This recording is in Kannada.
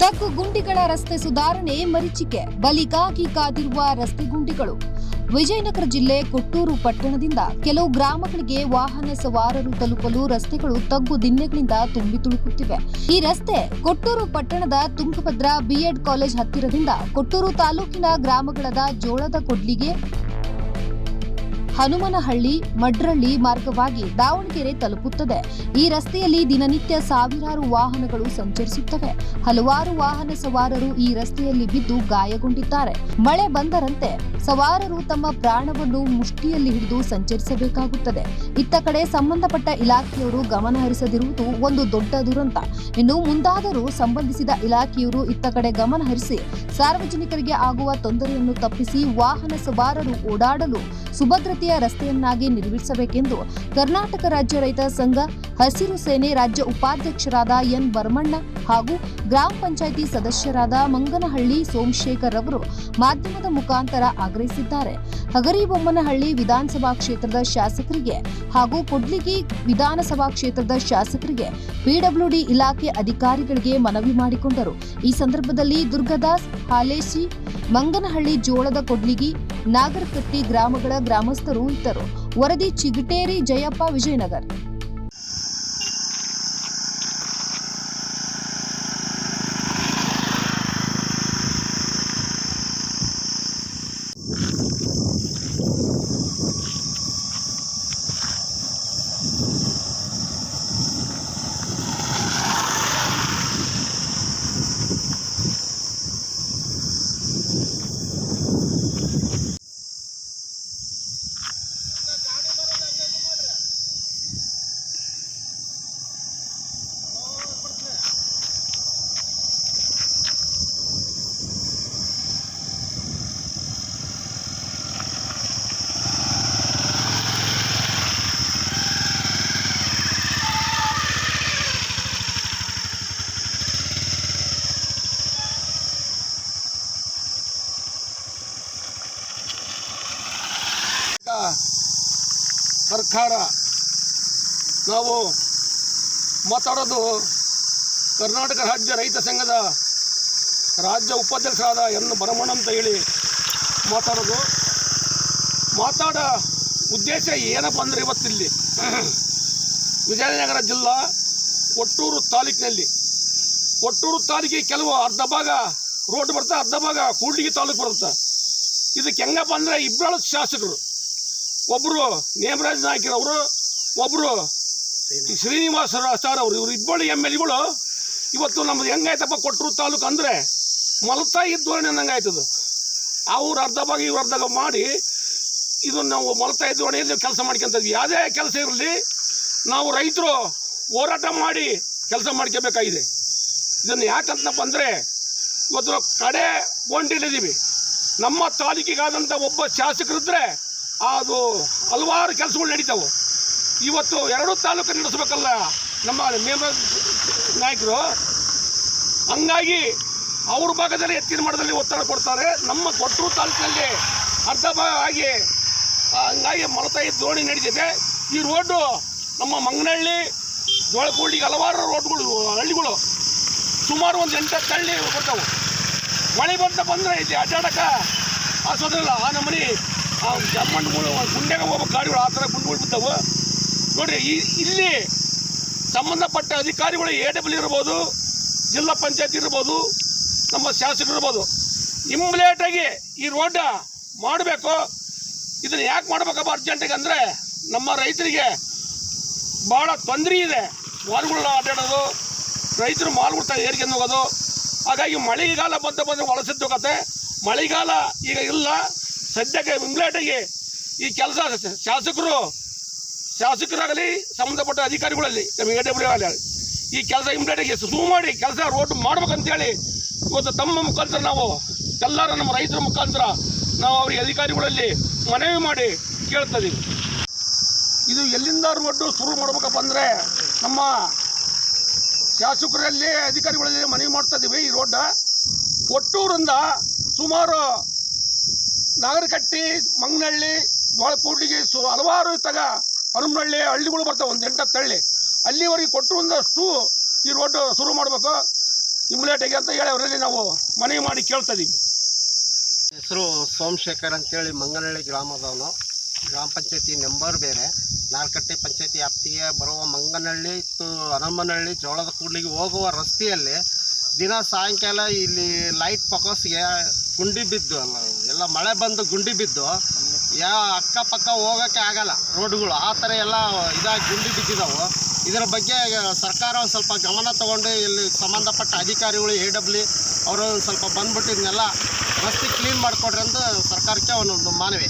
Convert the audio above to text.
ತಗ್ಗು ಗುಂಡಿಗಳ ರಸ್ತೆ ಸುಧಾರಣೆ ಮರೀಚಿಕೆ. ಬಲಿಗಾಗಿ ಕಾದಿರುವ ರಸ್ತೆ ಗುಂಡಿಗಳು. ವಿಜಯನಗರ ಜಿಲ್ಲೆ ಕೊಟ್ಟೂರು ಪಟ್ಟಣದಿಂದ ಕೆಲವು ಗ್ರಾಮಗಳಿಗೆ ವಾಹನ ಸವಾರರು ತಲುಪಲು ರಸ್ತೆಗಳು ತಗ್ಗು ದಿನ್ನೆಗಳಿಂದ ತುಂಬಿ ತುಳುಕುತ್ತಿವೆ. ಈ ರಸ್ತೆ ಕೊಟ್ಟೂರು ಪಟ್ಟಣದ ತುಂಗಭದ್ರಾ ಬಿಎಡ್ ಕಾಲೇಜ್ ಹತ್ತಿರದಿಂದ ಕೊಟ್ಟೂರು ತಾಲೂಕಿನ ಗ್ರಾಮಗಳಾದ ಜೋಳದ ಕೊಡ್ಲಿಗೆ ಹನುಮನಹಳ್ಳಿ, ಮಡ್ರಳ್ಳಿ ಮಾರ್ಗವಾಗಿ ದಾವಣಗೆರೆ ತಲುಪುತ್ತದೆ. ಈ ರಸ್ತೆಯಲ್ಲಿ ದಿನನಿತ್ಯ ಸಾವಿರಾರು ವಾಹನಗಳು ಸಂಚರಿಸುತ್ತವೆ. ಹಲವಾರು ವಾಹನ ಸವಾರರು ಈ ರಸ್ತೆಯಲ್ಲಿ ಬಿದ್ದು ಗಾಯಗೊಂಡಿದ್ದಾರೆ. ಮಳೆ ಬಂದರಂತೆ ಸವಾರರು ತಮ್ಮ ಪ್ರಾಣವನ್ನು ಮುಷ್ಟಿಯಲ್ಲಿ ಹಿಡಿದು ಸಂಚರಿಸಬೇಕಾಗುತ್ತದೆ. ಇತ್ತ ಕಡೆ ಸಂಬಂಧಪಟ್ಟ ಇಲಾಖೆಯವರು ಗಮನ ಹರಿಸದಿರುವುದು ಒಂದು ದೊಡ್ಡ ದುರಂತ. ಇನ್ನು ಮುಂದಾದರೂ ಸಂಬಂಧಿಸಿದ ಇಲಾಖೆಯವರು ಇತ್ತ ಕಡೆ ಗಮನ ಹರಿಸಿ, ಸಾರ್ವಜನಿಕರಿಗೆ ಆಗುವ ತೊಂದರೆಯನ್ನು ತಪ್ಪಿಸಿ ವಾಹನ ಸವಾರರು ಓಡಾಡಲು ಸುಭದ್ರತೆಯ ರಸ್ತೆಯನ್ನಾಗಿ ನಿರ್ಮಿಸಬೇಕೆಂದು ಕರ್ನಾಟಕ ರಾಜ್ಯ ರೈತ ಸಂಘ, ಹಸಿರು ಸೇನೆ ರಾಜ್ಯ ಉಪಾಧ್ಯಕ್ಷರಾದ ಎನ್ ಬರ್ಮಣ್ಣ ಹಾಗೂ ಗ್ರಾಮ ಪಂಚಾಯಿತಿ ಸದಸ್ಯರಾದ ಮಂಗನಹಳ್ಳಿ ಸೋಮಶೇಖರ್ ಅವರು ಮಾಧ್ಯಮದ ಮುಖಾಂತರ ಆಗ್ರಹಿಸಿದ್ದಾರೆ. ಹಗರಿಬೊಮ್ಮನಹಳ್ಳಿ ವಿಧಾನಸಭಾ ಕ್ಷೇತ್ರದ ಶಾಸಕರಿಗೆ ಹಾಗೂ ಕೊಡ್ಲಿಗಿ ವಿಧಾನಸಭಾ ಕ್ಷೇತ್ರದ ಶಾಸಕರಿಗೆ ಪಿಡಬ್ಲ್ಯೂಡಿ ಇಲಾಖೆ ಅಧಿಕಾರಿಗಳಿಗೆ ಮನವಿ ಮಾಡಿಕೊಂಡರು. ಈ ಸಂದರ್ಭದಲ್ಲಿ ದುರ್ಗದಾಸ್ ಹಾಲೇಶಿ ಮಂಗನಹಳ್ಳಿ ಜೋಳದ ಕೊಡ್ಲಿಗಿ ನಾಗರಕಟ್ಟಿ ಗ್ರಾಮಗಳ ಗ್ರಾಮಸ್ಥರು ಇದ್ದರು. ವರದಿ ಚಿಗಟೇರಿ ಜಯಪ್ಪ ವಿಜಯನಗರ್. ಸರ್ಕಾರ ನಾವು ಮಾತಾಡೋದು ಕರ್ನಾಟಕ ರಾಜ್ಯ ರೈತ ಸಂಘದ ರಾಜ್ಯ ಉಪಾಧ್ಯಕ್ಷರಾದ ಎನ್ ಬರಮಣ್ಣ ಅಂತ ಹೇಳಿ ಮಾತಾಡೋದು. ಮಾತಾಡ ಉದ್ದೇಶ ಏನಪ್ಪ ಅಂದರೆ ಇವತ್ತಿಲ್ಲಿ ವಿಜಯನಗರ ಜಿಲ್ಲಾ ಕೊಟ್ಟೂರು ತಾಲೂಕಿನಲ್ಲಿ. ಕೊಟ್ಟೂರು ತಾಲೂಕಿಗೆ ಕೆಲವು ಅರ್ಧ ಭಾಗ ರೋಡ್ ಬರ್ತಾ ಅರ್ಧ ಭಾಗ ಕೂಡ್ಲಿಗಿ ತಾಲೂಕು ಬರುತ್ತೆ. ಇದಕ್ಕೆ ಹೆಂಗಪ್ಪ ಅಂದರೆ ಇಬ್ಬರು ಶಾಸಕರು. ಒಬ್ಬರು ನೇಮರಾಜ್ ನಾಯ್ಕರವರು ಒಬ್ಬರು ಶ್ರೀನಿವಾಸ ಸರ್ ಅವರು, ಇವರು ಇಬ್ಬರು ಎಂ ಎಲ್ ಎಗಳು. ಇವತ್ತು ನಮ್ಮದು ಹೆಂಗಾಯ್ತಪ್ಪ ಕೊಟ್ಟರು ತಾಲೂಕು ಅಂದರೆ ಮಲತಾಯಿ ಧೋರಣೆ ಅನ್ನಂಗೆ ಆಯ್ತದು. ಅವ್ರು ಅರ್ಧ ಭಾಗ ಇವ್ರು ಅರ್ಧ ಮಾಡಿ ಇದು ನಾವು ಮಲತಾಯಿ ಧೋರಣೆಯಲ್ಲಿ ಕೆಲಸ ಮಾಡ್ಕೊತಿದ್ವಿ ಯಾವುದೇ ಕೆಲಸ ಇರಲಿ, ನಾವು ರೈತರು ಹೋರಾಟ ಮಾಡಿ ಕೆಲಸ ಮಾಡ್ಕೋಬೇಕಾಗಿದೆ. ಇದನ್ನು ಯಾಕಂತಪ್ಪ ಅಂದರೆ ಇವತ್ತು ಕಡೆ ಗೊಂಡಿಲ್ಲಿದ್ದೀವಿ ನಮ್ಮ ತಾಲೂಕಿಗಾದಂಥ ಒಬ್ಬ ಶಾಸಕರಿದ್ದರೆ ಅದು ಹಲವಾರು ಕೆಲಸಗಳು ನಡೀತಾವೆ. ಇವತ್ತು ಎರಡು ತಾಲೂಕು ನಡೆಸ್ಬೇಕಲ್ಲ ನಮ್ಮ ಮೇಮ ನಾಯಕರು. ಹಂಗಾಗಿ ಅವ್ರ ಭಾಗದಲ್ಲಿ ಎತ್ತಿನ ಮಠದಲ್ಲಿ ಒತ್ತಡ ಕೊಡ್ತಾರೆ. ನಮ್ಮ ಕೊಟ್ಟರು ತಾಲೂಕಿನಲ್ಲಿ ಅರ್ಧ ಭಾಗ ಆಗಿ ಹಂಗಾಗಿ ಮಲತಾಯಿ ದೋಣಿ ನಡೀತಿದೆ. ಈ ರೋಡು ನಮ್ಮ ಮಂಗನಹಳ್ಳಿ ಜೋಳಕೋಳಿಗೆ ಹಲವಾರು ರೋಡ್ಗಳು, ಹಳ್ಳಿಗಳು ಸುಮಾರು ಒಂದು ಎಂಟತ್ತು ಹಳ್ಳಿ ಬರ್ತಾವೆ. ಮಳೆ ಬಂತ ಬಂದರೆ ಇಲ್ಲಿ ಅಡ್ಡಾಡಕ್ಕೆ ಆಸೋದಿಲ್ಲ. ಆ ನಮ್ಮನೆ ಆ ಜಮ್ಮಣ್ಣಗಳು ಗುಂಡೆಗೆ ಹೋಗ್ಬೇಕು, ಗಾಡಿಗಳು ಆ ಥರ ಗುಂಡುಗಳು ಬಿದ್ದವು. ನೋಡಿರಿ ಇಲ್ಲಿ ಸಂಬಂಧಪಟ್ಟ ಅಧಿಕಾರಿಗಳು ಎ ಡಬ್ಲ್ಯೂ ಇರ್ಬೋದು, ಜಿಲ್ಲಾ ಪಂಚಾಯತ್ ಇರ್ಬೋದು, ನಮ್ಮ ಶಾಸಕರು ಇರ್ಬೋದು ಇಮ್ಮಿಡಿಯೇಟಾಗಿ ಈ ರೋಡ್ ಮಾಡಬೇಕು. ಇದನ್ನು ಯಾಕೆ ಮಾಡ್ಬೇಕಪ್ಪ ಅರ್ಜೆಂಟಿಗೆ ಅಂದರೆ, ನಮ್ಮ ರೈತರಿಗೆ ಭಾಳ ತೊಂದರೆ ಇದೆ. ಮಾಲ್ಗಳು ಅಡ್ಡಾಡೋದು ರೈತರು ಮಾಲ್ಗಳು ಏರ್ಕೊಂಡು ಹೋಗೋದು. ಹಾಗಾಗಿ ಮಳೆಗಾಲ ಬಂದ ಬಂದರೆ ಒಳಸಿದ್ದು ಮಳೆಗಾಲ ಈಗ ಇಲ್ಲ. ಸದ್ಯಕ್ಕೆ ಇಮ್ಮಿಡಿಯೇಟಾಗಿ ಈ ಕೆಲಸ ಶಾಸಕರು, ಶಾಸಕರಾಗಲಿ, ಸಂಬಂಧಪಟ್ಟ ಅಧಿಕಾರಿಗಳಲ್ಲಿ, ನಮಗೆ ಎ ಡಬ್ಲ್ಯೂ ಆಗಲಿ ಈ ಕೆಲಸ ಇಮ್ಮಿಡಿಯೇಟಾಗಿ ಶುರು ಮಾಡಿ ಕೆಲಸ ರೋಡ್ ಮಾಡ್ಬೇಕಂತೇಳಿ ಇವತ್ತು ತಮ್ಮ ಮುಖಾಂತರ ನಾವು, ಎಲ್ಲರ ನಮ್ಮ ರೈತರ ಮುಖಾಂತರ ನಾವು ಅವರಿಗೆ ಅಧಿಕಾರಿಗಳಲ್ಲಿ ಮನವಿ ಮಾಡಿ ಕೇಳ್ತಾ ಇದು ಎಲ್ಲಿಂದ ರೋಡ್ ಶುರು ಮಾಡ್ಬೇಕಪ್ಪ ಅಂದರೆ ನಮ್ಮ ಶಾಸಕರಲ್ಲಿ, ಅಧಿಕಾರಿಗಳಲ್ಲಿ ಮನವಿ ಮಾಡ್ತಾ ಇದ್ದೀವಿ ಈ ರೋಡ್ ಒಟ್ಟೂರಿಂದ ಸುಮಾರು ನಾಗರಕಟ್ಟಿ ಮಂಗನಹಳ್ಳಿ ಜೋಳಕೂಡ್ಲಿಗೆ ಸು ಹಲವಾರು ತಗ ಹನುಮನಹಳ್ಳಿ ಹಳ್ಳಿಗಳು ಬರ್ತಾವೆ, ಒಂದು ಎಂಟತ್ತು ಹಳ್ಳಿ. ಅಲ್ಲಿವರೆಗೆ ಕೊಟ್ಟರು ಒಂದಷ್ಟು ಈ ರೋಡ್ ಶುರು ಮಾಡಬೇಕು. ಇಮ್ಯುಲೇಟ್ ಆಗಿ ಅಂತ ಹೇಳಿ ಅವರಲ್ಲಿ ನಾವು ಮನವಿ ಮಾಡಿ ಕೇಳ್ತಾ ಇದ್ದೀವಿ ಹೆಸರು ಸೋಮಶೇಖರ್ ಅಂತೇಳಿ ಮಂಗನಹಳ್ಳಿ ಗ್ರಾಮದವನು. ಗ್ರಾಮ ಪಂಚಾಯತಿ ನಂಬರ್ ಬೇರೆ. ನಾಲ್ಕಟ್ಟೆ ಪಂಚಾಯತಿ ವ್ಯಾಪ್ತಿಗೆ ಬರುವ ಮಂಗನಹಳ್ಳಿ ತು ಹನುಮನಹಳ್ಳಿ ಜೋಳದ ಕೂಡ್ಲಿಗೆ ಹೋಗುವ ರಸ್ತೆಯಲ್ಲಿ ದಿನ ಸಾಯಂಕಾಲ ಇಲ್ಲಿ ಲೈಟ್ ಪಕೋಸ್ಗೆ ಗುಂಡಿ ಬಿದ್ದು ಅಲ್ಲ, ಎಲ್ಲ ಮಳೆ ಬಂದು ಗುಂಡಿ ಬಿದ್ದು, ಯಾ ಅಕ್ಕಪಕ್ಕ ಹೋಗೋಕ್ಕೆ ಆಗಲ್ಲ ರೋಡ್ಗಳು ಆ ಥರ ಎಲ್ಲ ಇದಾಗಿ ಗುಂಡಿ ಬಿದ್ದಿದ್ದಾವೆ ಇದರ ಬಗ್ಗೆ ಸರ್ಕಾರ ಒಂದು ಸ್ವಲ್ಪ ಗಮನ ತಗೊಂಡು ಇಲ್ಲಿ ಸಂಬಂಧಪಟ್ಟ ಅಧಿಕಾರಿಗಳು ಎ ಡಬ್ಲ್ಯೂ ಅವರು ಸ್ವಲ್ಪ ಬಂದ್ಬಿಟ್ಟು ಇದನ್ನೆಲ್ಲ ರಸ್ತೆ ಕ್ಲೀನ್ ಮಾಡಿಕೊಡ್ರಿ ಅಂತ ಸರ್ಕಾರಕ್ಕೆ ಒಂದೊಂದು ಮಾನವಿ.